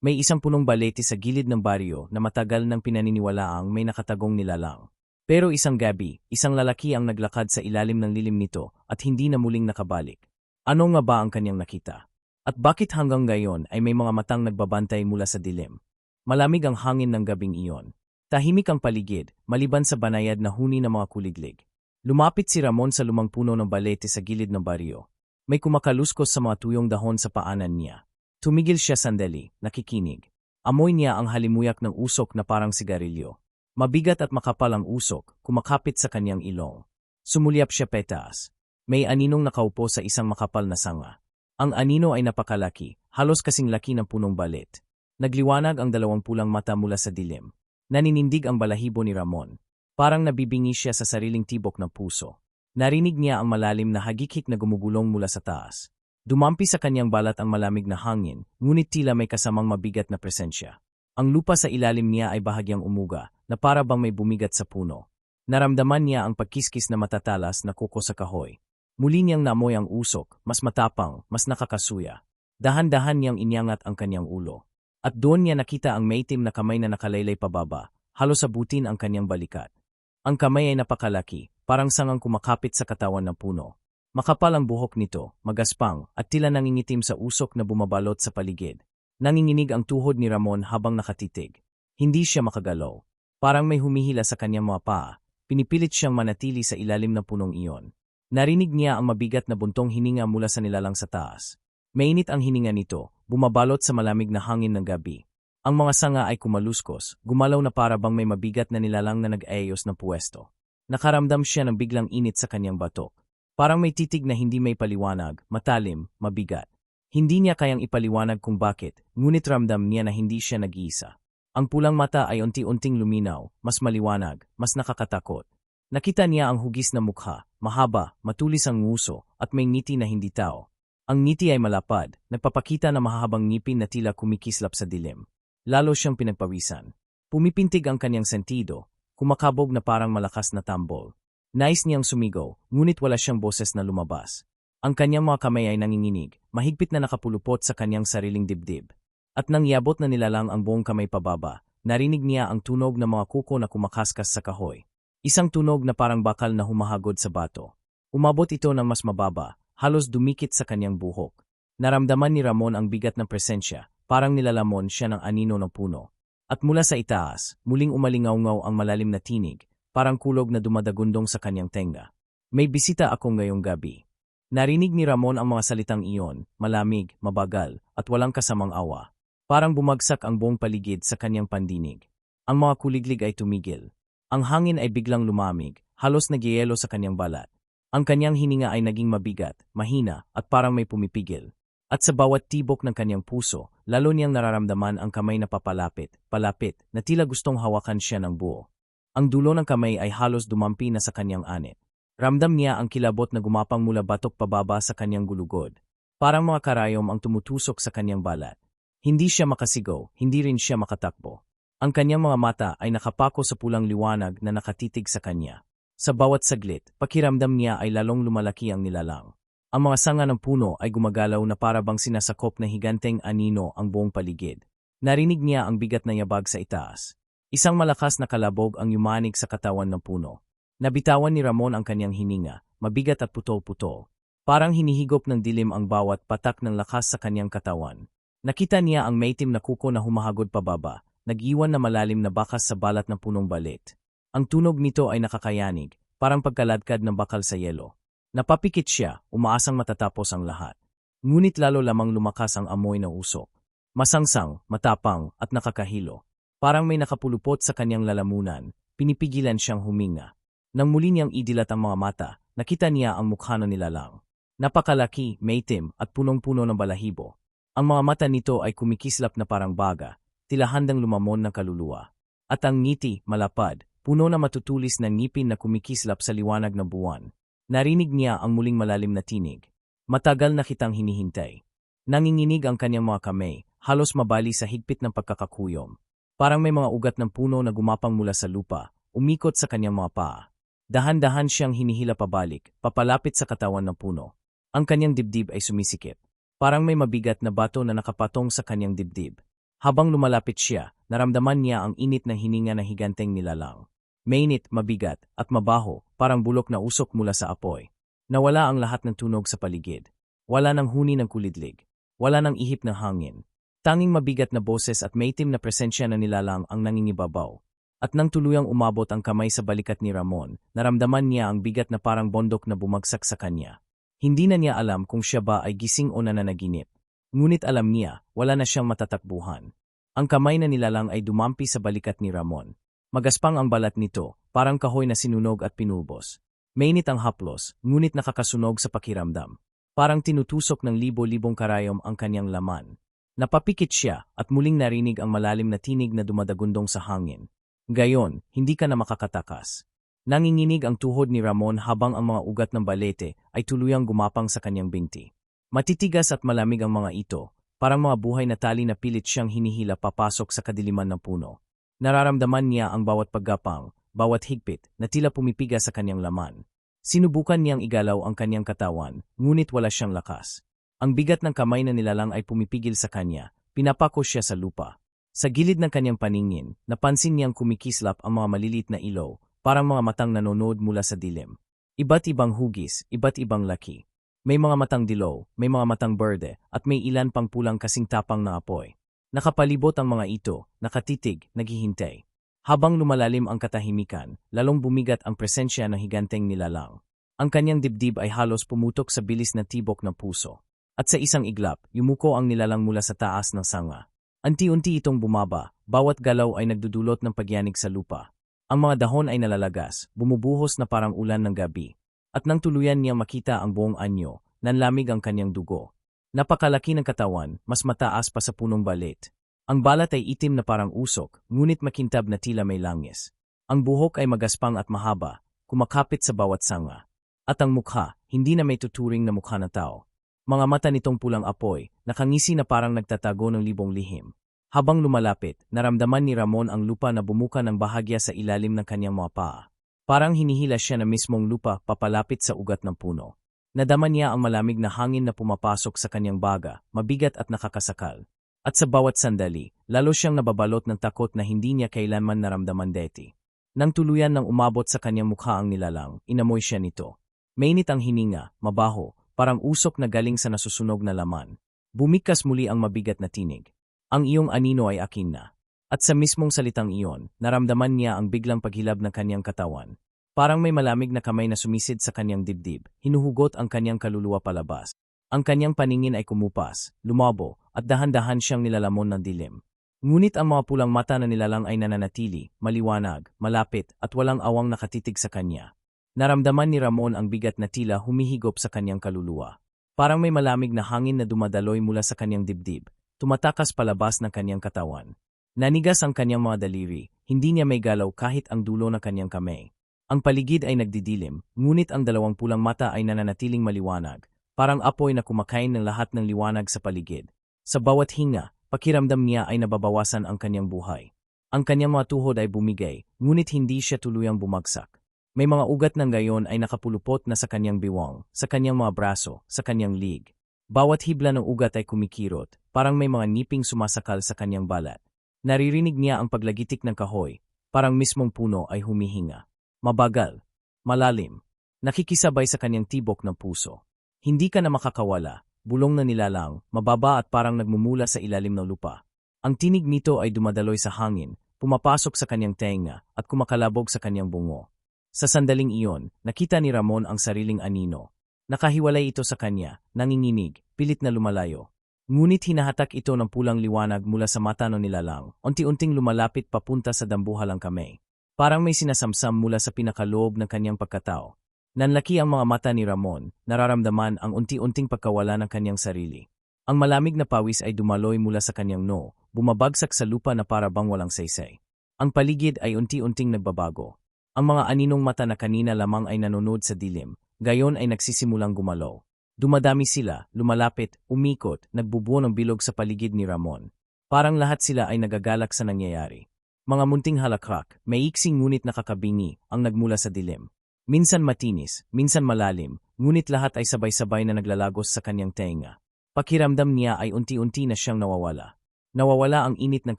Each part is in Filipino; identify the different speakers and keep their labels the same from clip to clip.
Speaker 1: May isang punong balete sa gilid ng baryo na matagal nang pinaniniwalaang may nakatagong nilalang. Pero isang gabi, isang lalaki ang naglakad sa ilalim ng lilim nito at hindi na muling nakabalik. Ano nga ba ang kanyang nakita? At bakit hanggang ngayon ay may mga matang nagbabantay mula sa dilim? Malamig ang hangin ng gabing iyon. Tahimik ang paligid, maliban sa banayad na huni ng mga kuliglig. Lumapit si Ramon sa lumang puno ng balete sa gilid ng baryo. May kumakaluskos sa mga tuyong dahon sa paanan niya. Tumigil siya sandali, nakikinig. Amoy niya ang halimuyak ng usok na parang sigarilyo. Mabigat at makapal ang usok, kumakapit sa kanyang ilong. Sumulyap siya petaas. May aninong nakaupo sa isang makapal na sanga. Ang anino ay napakalaki, halos kasing laki ng punong balit. Nagliwanag ang dalawang pulang mata mula sa dilim. Naninindig ang balahibo ni Ramon. Parang nabibingi siya sa sariling tibok ng puso. Narinig niya ang malalim na hagikik na gumugulong mula sa taas. Dumampi sa kanyang balat ang malamig na hangin, ngunit tila may kasamang mabigat na presensya. Ang lupa sa ilalim niya ay bahagyang umuga, na para bang may bumigat sa puno. Naramdaman niya ang pagkiskis na matatalas na kuko sa kahoy. Muli niyang namoy ang usok, mas matapang, mas nakakasuya. Dahan-dahan niyang inyangat ang kanyang ulo. At doon niya nakita ang maitim na kamay na nakalaylay pababa, halos abutin ang kanyang balikat. Ang kamay ay napakalaki, parang sangang kumakapit sa katawan ng puno. Makapal ang buhok nito, magaspang, at tila nangingitim sa usok na bumabalot sa paligid. Nanginginig ang tuhod ni Ramon habang nakatitig. Hindi siya makagalaw. Parang may humihila sa kanyang mga paa. Pinipilit siyang manatili sa ilalim ng punong iyon. Narinig niya ang mabigat na buntong hininga mula sa nilalang sa taas. Mainit ang hininga nito, bumabalot sa malamig na hangin ng gabi. Ang mga sanga ay kumaluskos, gumalaw na para bang may mabigat na nilalang na nag-ayos ng puwesto. Nakaramdam siya ng biglang init sa kanyang batok. Parang may titig na hindi may paliwanag, matalim, mabigat. Hindi niya kayang ipaliwanag kung bakit, ngunit ramdam niya na hindi siya nag-iisa. Ang pulang mata ay unti-unting luminaw, mas maliwanag, mas nakakatakot. Nakita niya ang hugis na mukha, mahaba, matulis ang nguso, at may ngiti na hindi tao. Ang ngiti ay malapad, nagpapakita na mahahabang ngipin na tila kumikislap sa dilim. Lalo siyang pinagpawisan. Pumipintig ang kanyang sentido, kumakabog na parang malakas na tambol. Nais niyang sumigaw, ngunit wala siyang boses na lumabas. Ang kanyang mga kamay ay nanginginig, mahigpit na nakapulupot sa kanyang sariling dibdib. At nang yabot na nilalang ang buong kamay pababa, narinig niya ang tunog ng mga kuko na kumakaskas sa kahoy. Isang tunog na parang bakal na humahagod sa bato. Umabot ito ng mas mababa, halos dumikit sa kanyang buhok. Naramdaman ni Ramon ang bigat ng presensya, parang nilalamon siya ng anino ng puno. At mula sa itaas, muling umalingaw-ngaw ang malalim na tinig, parang kulog na dumadagundong sa kanyang tenga. May bisita ako ngayong gabi. Narinig ni Ramon ang mga salitang iyon, malamig, mabagal, at walang kasamang awa. Parang bumagsak ang buong paligid sa kanyang pandinig. Ang mga kuliglig ay tumigil. Ang hangin ay biglang lumamig, halos nagyayelo sa kanyang balat. Ang kanyang hininga ay naging mabigat, mahina, at parang may pumipigil. At sa bawat tibok ng kanyang puso, lalo niyang nararamdaman ang kamay na papalapit, palapit, na tila gustong hawakan siya ng buo. Ang dulo ng kamay ay halos dumampi na sa kanyang anit. Ramdam niya ang kilabot na gumapang mula batok pababa sa kanyang gulugod. Parang mga karayom ang tumutusok sa kanyang balat. Hindi siya makasigaw, hindi rin siya makatakbo. Ang kanyang mga mata ay nakapako sa pulang liwanag na nakatitig sa kanya. Sa bawat saglit, pakiramdam niya ay lalong lumalaki ang nilalang. Ang mga sanga ng puno ay gumagalaw na para bang sinasakop na higanteng anino ang buong paligid. Narinig niya ang bigat na yabag sa itaas. Isang malakas na kalabog ang yumanig sa katawan ng puno. Nabitawan ni Ramon ang kanyang hininga, mabigat at putol-putol. Parang hinihigop ng dilim ang bawat patak ng lakas sa kanyang katawan. Nakita niya ang maitim na kuko na humahagod pababa, nag-iwan na malalim na bakas sa balat ng punong balit. Ang tunog nito ay nakakayanig, parang pagkaladkad ng bakal sa yelo. Napapikit siya, umaasang matatapos ang lahat. Ngunit lalo lamang lumakas ang amoy ng usok. Masangsang, matapang, at nakakahilo. Parang may nakapulupot sa kanyang lalamunan, pinipigilan siyang huminga. Nang muli niyang idilat ang mga mata, nakita niya ang mukha ng nilalang. Napakalaki, maitim, at punong-puno ng balahibo. Ang mga mata nito ay kumikislap na parang baga, tila handang lumamon ng kaluluwa. At ang ngiti, malapad, puno na matutulis ng ngipin na kumikislap sa liwanag ng buwan. Narinig niya ang muling malalim na tinig. Matagal na kitang hinihintay. Nanginginig ang kanyang mga kamay, halos mabali sa higpit ng pagkakakuyom. Parang may mga ugat ng puno na gumapang mula sa lupa, umikot sa kanyang mga paa. Dahan-dahan siyang hinihila pabalik, papalapit sa katawan ng puno. Ang kanyang dibdib ay sumisikip. Parang may mabigat na bato na nakapatong sa kanyang dibdib. Habang lumalapit siya, naramdaman niya ang init ng hininga ng higanteng nilalang. Mainit, mabigat, at mabaho, parang bulok na usok mula sa apoy. Nawala ang lahat ng tunog sa paligid. Wala ng huni ng kulidlig. Wala ng ihip ng hangin. Tanging mabigat na boses at maitim na presensya na nilalang ang nangingibabaw. At nang tuluyang umabot ang kamay sa balikat ni Ramon, naramdaman niya ang bigat na parang bondok na bumagsak sa kanya. Hindi na niya alam kung siya ba ay gising o nananaginip. Ngunit alam niya, wala na siyang matatakbuhan. Ang kamay na nilalang ay dumampi sa balikat ni Ramon. Magaspang ang balat nito, parang kahoy na sinunog at pinubos. Mainit ang haplos, ngunit nakakasunog sa pakiramdam. Parang tinutusok ng libo-libong karayom ang kanyang laman. Napapikit siya at muling narinig ang malalim na tinig na dumadagundong sa hangin. Gayon, hindi ka na makakatakas. Nanginginig ang tuhod ni Ramon habang ang mga ugat ng balete ay tuluyang gumapang sa kanyang binti. Matitigas at malamig ang mga ito, parang mga buhay na tali na pilit siyang hinihila papasok sa kadiliman ng puno. Nararamdaman niya ang bawat paggapang, bawat higpit, na tila pumipiga sa kanyang laman. Sinubukan niyang igalaw ang kanyang katawan, ngunit wala siyang lakas. Ang bigat ng kamay na nilalang ay pumipigil sa kanya, pinapako siya sa lupa. Sa gilid ng kanyang paningin, napansin niyang kumikislap ang mga malilit na ilaw, parang mga matang nanonood mula sa dilim. Iba't ibang hugis, iba't ibang laki. May mga matang dilaw, may mga matang berde, at may ilan pang pulang kasing tapang na apoy. Nakapalibot ang mga ito, nakatitig, naghihintay. Habang lumalalim ang katahimikan, lalong bumigat ang presensya ng higanteng nilalang. Ang kanyang dibdib ay halos pumutok sa bilis na tibok ng puso. At sa isang iglap, yumuko ang nilalang mula sa taas ng sanga. Anti-unti itong bumaba, bawat galaw ay nagdudulot ng pagyanig sa lupa. Ang mga dahon ay nalalagas, bumubuhos na parang ulan ng gabi, at nang tuluyan niya makita ang buong anyo, nanlamig ang kanyang dugo. Napakalaki ng katawan, mas mataas pa sa punong balit. Ang balat ay itim na parang usok, ngunit makintab na tila may langis. Ang buhok ay magaspang at mahaba, kumakapit sa bawat sanga. At ang mukha, hindi na may tuturing na mukha na tao. Mga mata nitong pulang apoy, nakangisi na parang nagtatago ng libong lihim. Habang lumalapit, naramdaman ni Ramon ang lupa na bumuka ng bahagya sa ilalim ng kanyang mga paa. Parang hinihila siya na mismong lupa papalapit sa ugat ng puno. Nadama niya ang malamig na hangin na pumapasok sa kanyang baga, mabigat at nakakasakal. At sa bawat sandali, lalo siyang nababalot ng takot na hindi niya kailanman naramdaman deti. Nang tuluyan ng umabot sa kanyang mukha ang nilalang, inamoy siya nito. Mainit ang hininga, mabaho, parang usok na galing sa nasusunog na laman. Bumikas muli ang mabigat na tinig. Ang iyong anino ay akin na. At sa mismong salitang iyon, naramdaman niya ang biglang paghilab ng kanyang katawan. Parang may malamig na kamay na sumisid sa kanyang dibdib, hinuhugot ang kanyang kaluluwa palabas. Ang kanyang paningin ay kumupas, lumabo, at dahan-dahan siyang nilalamon ng dilim. Ngunit ang mga pulang mata na nilalang ay nananatili, maliwanag, malapit, at walang awang nakatitig sa kanya. Naramdaman ni Ramon ang bigat na tila humihigop sa kanyang kaluluwa. Parang may malamig na hangin na dumadaloy mula sa kanyang dibdib, tumatakas palabas ng kanyang katawan. Nanigas ang kanyang mga daliri, hindi niya may galaw kahit ang dulo ng kanyang kamay. Ang paligid ay nagdidilim, ngunit ang dalawang pulang mata ay nananatiling maliwanag, parang apoy na kumakain ng lahat ng liwanag sa paligid. Sa bawat hinga, pakiramdam niya ay nababawasan ang kanyang buhay. Ang kanyang mga tuhod ay bumigay, ngunit hindi siya tuluyang bumagsak. May mga ugat ng gayon ay nakapulupot na sa kanyang biwang, sa kanyang mga braso, sa kanyang lig. Bawat hibla ng ugat ay kumikirot, parang may mga niping sumasakal sa kanyang balat. Naririnig niya ang paglagitik ng kahoy, parang mismong puno ay humihinga. Mabagal, malalim, nakikisabay sa kanyang tibok ng puso. Hindi ka na makakawala, bulong na nilalang, mababa at parang nagmumula sa ilalim ng lupa. Ang tinig nito ay dumadaloy sa hangin, pumapasok sa kanyang tenga at kumakalabog sa kanyang bungo. Sa sandaling iyon, nakita ni Ramon ang sariling anino. Nakahiwalay ito sa kanya, nanginginig, pilit na lumalayo. Ngunit hinahatak ito ng pulang liwanag mula sa mata ng nilalang, unti-unting lumalapit papunta sa dambuhalang kamay. Parang may sinasamsam mula sa pinakaloob ng kanyang pagkatao. Nanlaki ang mga mata ni Ramon, nararamdaman ang unti-unting pagkawala ng kanyang sarili. Ang malamig na pawis ay dumaloy mula sa kanyang no, bumabagsak sa lupa na para bang walang saysay. Ang paligid ay unti-unting nagbabago. Ang mga aninong mata na kanina lamang ay nanonood sa dilim, gayon ay nagsisimulang gumalaw. Dumadami sila, lumalapit, umikot, nagbubuo ng bilog sa paligid ni Ramon. Parang lahat sila ay nagagalak sa nangyayari. Mga munting halakrak, may iksing ngunit nakakabingi, ang nagmula sa dilim. Minsan matinis, minsan malalim, ngunit lahat ay sabay-sabay na naglalagos sa kanyang tenga. Pakiramdam niya ay unti-unti na siyang nawawala. Nawawala ang init ng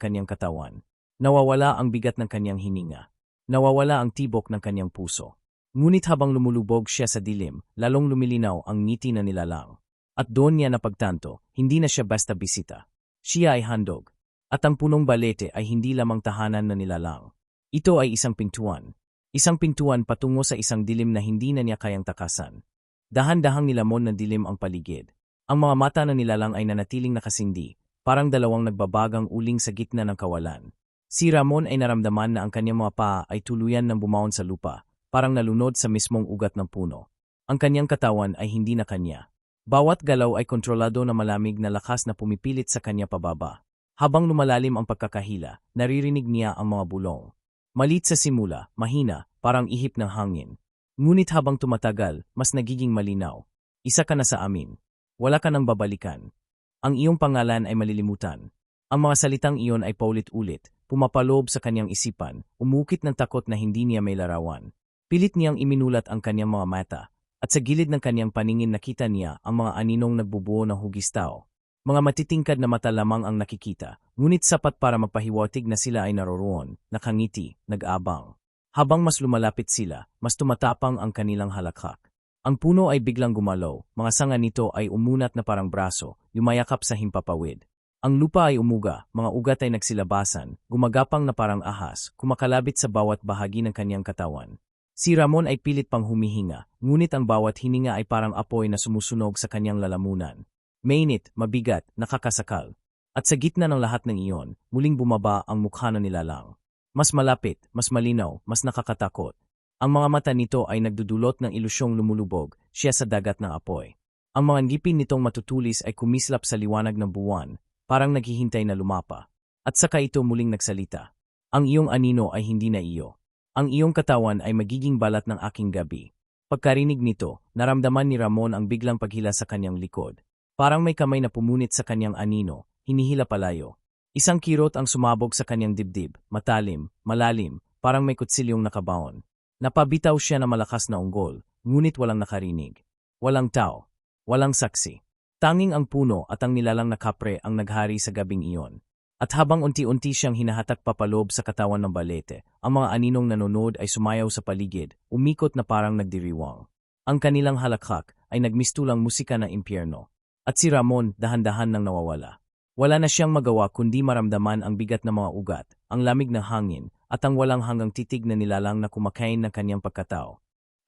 Speaker 1: kanyang katawan. Nawawala ang bigat ng kanyang hininga. Nawawala ang tibok ng kanyang puso. Ngunit habang lumulubog siya sa dilim, lalong lumilinaw ang ngiti na nilalang. At doon niya napagtanto, hindi na siya basta bisita. Siya ay handog. At ang punong balete ay hindi lamang tahanan na nilalang. Ito ay isang pintuan. Isang pintuan patungo sa isang dilim na hindi na niya kayang takasan. Dahan-dahang nilamon ng dilim ang paligid. Ang mga mata na nilalang ay nanatiling nakasindi, parang dalawang nagbabagang uling sa gitna ng kawalan. Si Ramon ay naramdaman na ang kanyang mga paa ay tuluyan ng bumaon sa lupa, parang nalunod sa mismong ugat ng puno. Ang kanyang katawan ay hindi na kanya. Bawat galaw ay kontrolado na malamig na lakas na pumipilit sa kanya pababa. Habang lumalalim ang pagkakahila, naririnig niya ang mga bulong. Malit sa simula, mahina, parang ihip ng hangin. Ngunit habang tumatagal, mas nagiging malinaw. Isa ka na sa amin. Wala ka nang babalikan. Ang iyong pangalan ay malilimutan. Ang mga salitang iyon ay paulit-ulit, pumapalob sa kanyang isipan, umukit ng takot na hindi niya may larawan. Pilit niyang iminulat ang kanyang mga mata, at sa gilid ng kanyang paningin nakita niya ang mga aninong nagbubuo ng hugistao. Mga matitingkad na mata lamang ang nakikita, ngunit sapat para magpahiwatig na sila ay naroroon, nakangiti, nag-abang. Habang mas lumalapit sila, mas tumatapang ang kanilang halakhak. Ang puno ay biglang gumalaw, mga sanga nito ay umunat na parang braso, yumayakap sa himpapawid. Ang lupa ay umuga, mga ugat ay nagsilabasan, gumagapang na parang ahas, kumakalabit sa bawat bahagi ng kanyang katawan. Si Ramon ay pilit pang humihinga, ngunit ang bawat hininga ay parang apoy na sumusunog sa kanyang lalamunan. Mainit, mabigat, nakakasakal. At sa gitna ng lahat ng iyon, muling bumaba ang mukha na nilalang. Mas malapit, mas malinaw, mas nakakatakot. Ang mga mata nito ay nagdudulot ng ilusyong lumulubog, siya sa dagat ng apoy. Ang mga ngipin nitong matutulis ay kumislap sa liwanag ng buwan, parang naghihintay na lumapa. At saka ito muling nagsalita. Ang iyong anino ay hindi na iyo. Ang iyong katawan ay magiging balat ng aking gabi. Pagkarinig nito, naramdaman ni Ramon ang biglang paghila sa kanyang likod. Parang may kamay na pumunit sa kanyang anino, hinihila palayo. Isang kirot ang sumabog sa kanyang dibdib, matalim, malalim, parang may kutsilyong nakabaon. Napabitaw siya na malakas na unggol, ngunit walang nakarinig. Walang tao. Walang saksi. Tanging ang puno at ang nilalang na kapre ang naghari sa gabing iyon. At habang unti-unti siyang hinahatak papalob sa katawan ng balete, ang mga aninong nanonood ay sumayaw sa paligid, umikot na parang nagdiriwang. Ang kanilang halakhak ay nagmistulang musika ng impyerno. At si Ramon dahan-dahan nang nawawala. Wala na siyang magawa kundi maramdaman ang bigat ng mga ugat, ang lamig ng hangin, at ang walang hanggang titig na nilalang na kumakain ng kanyang pagkatao.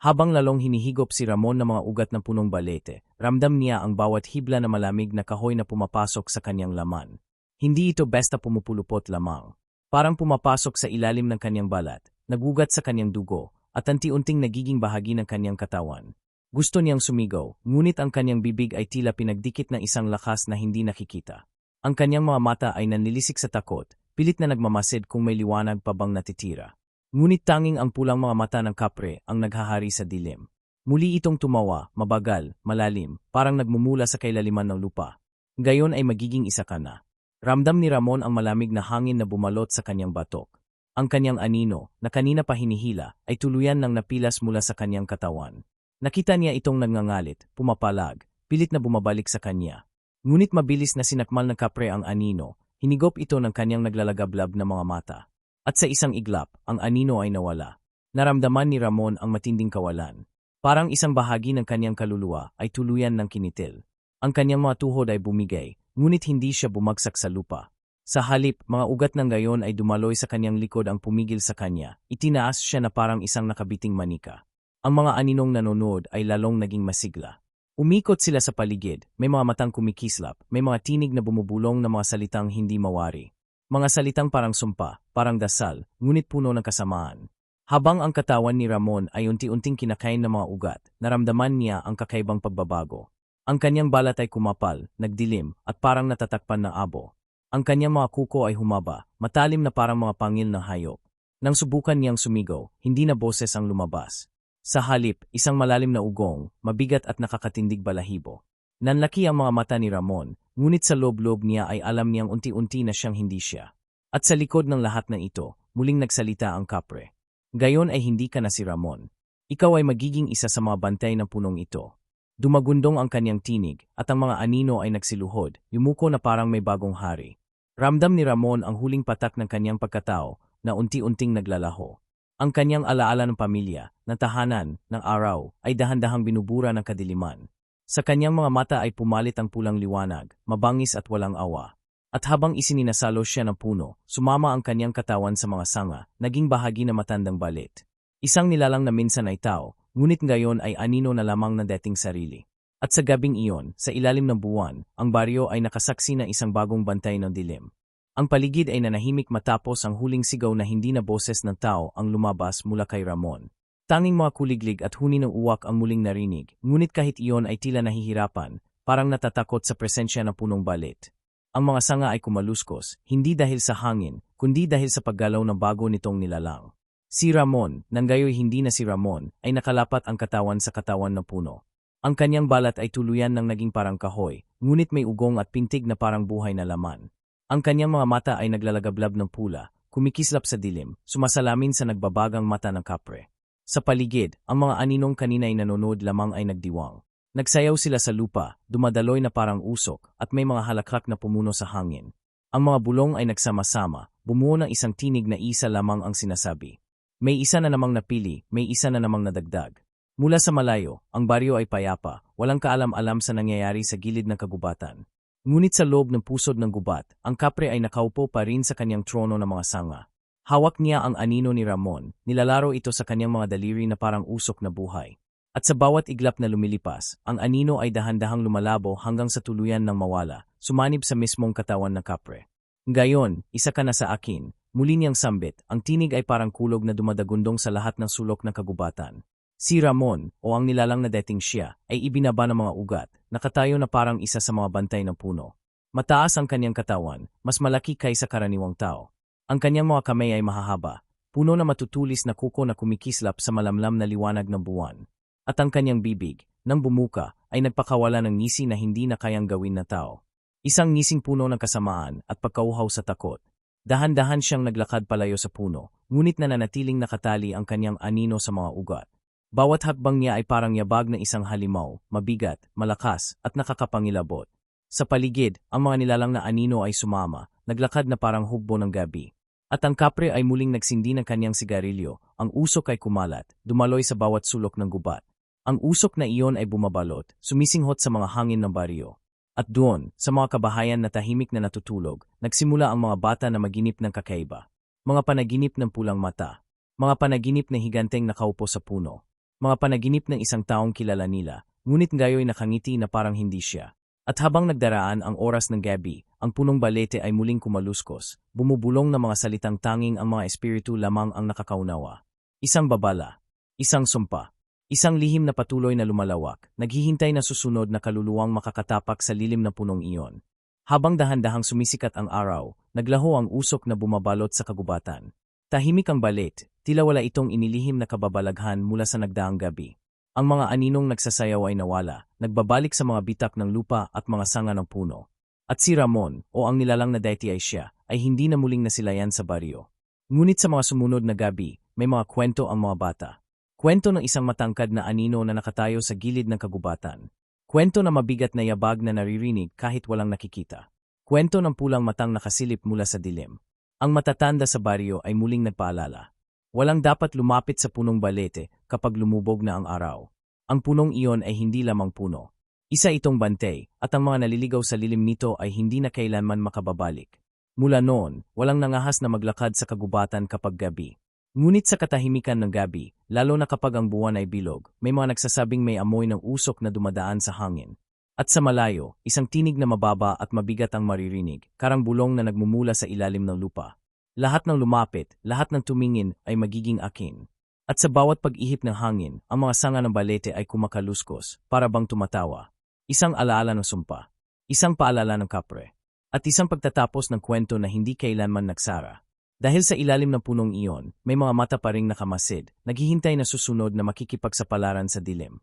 Speaker 1: Habang lalong hinihigop si Ramon ng mga ugat ng punong balete, ramdam niya ang bawat hibla na malamig na kahoy na pumapasok sa kanyang laman. Hindi ito besta pumupulupot lamang. Parang pumapasok sa ilalim ng kanyang balat, nagugat sa kanyang dugo, at anti-unting nagiging bahagi ng kanyang katawan. Gusto niyang sumigaw, ngunit ang kanyang bibig ay tila pinagdikit ng isang lakas na hindi nakikita. Ang kanyang mga mata ay nanlilisik sa takot, pilit na nagmamasid kung may liwanag pa bang natitira. Ngunit tanging ang pulang mga mata ng kapre ang naghahari sa dilim. Muli itong tumawa, mabagal, malalim, parang nagmumula sa kailaliman ng lupa. Gayon ay magiging isa ka na. Ramdam ni Ramon ang malamig na hangin na bumalot sa kanyang batok. Ang kanyang anino, na kanina pa hinihila, ay tuluyan ng napilas mula sa kanyang katawan. Nakita niya itong nagngangalit, pumapalag, pilit na bumabalik sa kanya. Ngunit mabilis na sinakmal ng kapre ang anino, hinigop ito ng kanyang naglalagablab na mga mata. At sa isang iglap, ang anino ay nawala. Naramdaman ni Ramon ang matinding kawalan. Parang isang bahagi ng kanyang kaluluwa ay tuluyan ng kinitil. Ang kanyang mga tuhod ay bumigay, ngunit hindi siya bumagsak sa lupa. Sa halip, mga ugat ng gayon ay dumaloy sa kanyang likod ang pumigil sa kanya. Itinaas siya na parang isang nakabiting manika. Ang mga aninong nanonood ay lalong naging masigla. Umikot sila sa paligid, may mga matang kumikislap, may mga tinig na bumubulong na mga salitang hindi mawari. Mga salitang parang sumpa, parang dasal, ngunit puno ng kasamaan. Habang ang katawan ni Ramon ay unti-unting kinakain ng mga ugat, naramdaman niya ang kakaibang pagbabago. Ang kanyang balat ay kumapal, nagdilim, at parang natatakpan ng abo. Ang kanyang mga kuko ay humaba, matalim na parang mga pangil ng hayop. Nang subukan niyang sumigaw, hindi na boses ang lumabas. Sa halip, isang malalim na ugong, mabigat at nakakatindig balahibo. Nanlaki ang mga mata ni Ramon, ngunit sa loob-loob niya ay alam niyang unti-unti na siyang hindi siya. At sa likod ng lahat ng ito, muling nagsalita ang kapre. Gayon ay hindi ka na si Ramon. Ikaw ay magiging isa sa mga bantay ng punong ito. Dumagundong ang kanyang tinig, at ang mga anino ay nagsiluhod, yumuko na parang may bagong hari. Ramdam ni Ramon ang huling patak ng kanyang pagkatao na unti-unting naglalaho. Ang kanyang alaala ng pamilya, ng tahanan, ng araw, ay dahan-dahang binubura ng kadiliman. Sa kanyang mga mata ay pumalit ang pulang liwanag, mabangis at walang awa. At habang isininasalo siya ng puno, sumama ang kanyang katawan sa mga sanga, naging bahagi na matandang balit. Isang nilalang na minsan ay tao, ngunit ngayon ay anino na lamang ng dating sarili. At sa gabing iyon, sa ilalim ng buwan, ang baryo ay nakasaksi na isang bagong bantay ng dilim. Ang paligid ay nanahimik matapos ang huling sigaw na hindi na boses ng tao ang lumabas mula kay Ramon. Tanging mga kuliglig at huni ng uwak ang muling narinig, ngunit kahit iyon ay tila nahihirapan, parang natatakot sa presensya ng punong balit. Ang mga sanga ay kumaluskos, hindi dahil sa hangin, kundi dahil sa paggalaw ng bago nitong nilalang. Si Ramon, nang gayoy hindi na si Ramon, ay nakalapat ang katawan sa katawan ng puno. Ang kanyang balat ay tuluyan ng naging parang kahoy, ngunit may ugong at pintig na parang buhay na laman. Ang kanyang mga mata ay naglalagablab ng pula, kumikislap sa dilim, sumasalamin sa nagbabagang mata ng kapre. Sa paligid, ang mga aninong kanina ay nanonood lamang ay nagdiwang. Nagsayaw sila sa lupa, dumadaloy na parang usok, at may mga halakhak na pumuno sa hangin. Ang mga bulong ay nagsama-sama, bumuo ng isang tinig na isa lamang ang sinasabi. May isa na namang napili, may isa na namang nadagdag. Mula sa malayo, ang baryo ay payapa, walang kaalam-alam sa nangyayari sa gilid ng kagubatan. Ngunit sa loob ng pusod ng gubat, ang kapre ay nakaupo pa rin sa kanyang trono ng mga sanga. Hawak niya ang anino ni Ramon, nilalaro ito sa kanyang mga daliri na parang usok na buhay. At sa bawat iglap na lumilipas, ang anino ay dahan-dahang lumalabo hanggang sa tuluyan ng mawala, sumanib sa mismong katawan ng kapre. Gayon, isa ka na sa akin, muli niyang sambit, ang tinig ay parang kulog na dumadagundong sa lahat ng sulok ng kagubatan. Si Ramon, o ang nilalang na dating siya, ay ibinaba ng mga ugat, nakatayo na parang isa sa mga bantay ng puno. Mataas ang kanyang katawan, mas malaki kaysa karaniwang tao. Ang kanyang mga kamay ay mahahaba, puno na matutulis na kuko na kumikislap sa malamlam na liwanag ng buwan. At ang kanyang bibig, nang bumuka, ay nagpakawala ng ngisi na hindi na kayang gawin na tao. Isang ngising puno ng kasamaan at pagkauhaw sa takot. Dahan-dahan siyang naglakad palayo sa puno, ngunit nananatiling nakatali ang kanyang anino sa mga ugat. Bawat hakbang niya ay parang yabag na isang halimaw, mabigat, malakas, at nakakapangilabot. Sa paligid, ang mga nilalang na anino ay sumama, naglakad na parang hugbo ng gabi. At ang kapre ay muling nagsindi ng kanyang sigarilyo, ang usok ay kumalat, dumaloy sa bawat sulok ng gubat. Ang usok na iyon ay bumabalot, sumisinghot sa mga hangin ng baryo. At doon, sa mga kabahayan na tahimik na natutulog, nagsimula ang mga bata na maginip ng kakaiba. Mga panaginip ng pulang mata. Mga panaginip na higanteng nakaupo sa puno. Mga panaginip ng isang taong kilala nila, ngunit gayoy nakangiti na parang hindi siya. At habang nagdaraan ang oras ng gabi, ang punong balete ay muling kumaluskos, bumubulong ng mga salitang tanging ang mga espiritu lamang ang nakakaunawa. Isang babala, isang sumpa, Isang lihim na patuloy na lumalawak, naghihintay na susunod na kaluluwang makakatapak sa lilim na punong iyon. Habang dahan-dahang sumisikat ang araw, naglaho ang usok na bumabalot sa kagubatan. Tahimik ang balit, tila wala itong inilihim na kababalaghan mula sa nagdaang gabi. Ang mga aninong nagsasayaw ay nawala, nagbabalik sa mga bitak ng lupa at mga sanga ng puno. At si Ramon, o ang nilalang na deity ay siya, ay hindi na muling nasilayan sa baryo. Ngunit sa mga sumunod na gabi, may mga kwento ang mga bata. Kwento ng isang matangkad na anino na nakatayo sa gilid ng kagubatan. Kwento na mabigat na yabag na naririnig kahit walang nakikita. Kwento ng pulang matang nakasilip mula sa dilim. Ang matatanda sa baryo ay muling nagpaalala. Walang dapat lumapit sa punong balete kapag lumubog na ang araw. Ang punong iyon ay hindi lamang puno. Isa itong bantay, at ang mga naliligaw sa lilim nito ay hindi na kailanman makababalik. Mula noon, walang nangahas na maglakad sa kagubatan kapag gabi. Ngunit sa katahimikan ng gabi, lalo na kapag ang buwan ay bilog, may mga nagsasabing may amoy ng usok na dumadaan sa hangin. At sa malayo, isang tinig na mababa at mabigat ang maririnig, karang bulong na nagmumula sa ilalim ng lupa. Lahat ng lumapit, lahat ng tumingin ay magiging akin. At sa bawat pag-ihip ng hangin, ang mga sanga ng balete ay kumakaluskos, para bang tumatawa. Isang alaala ng sumpa, isang paalala ng kapre, at isang pagtatapos ng kwento na hindi kailanman nagsara. Dahil sa ilalim ng punong iyon, may mga mata pa ring nakamasid, naghihintay na susunod na makikipagsapalaran sa dilim.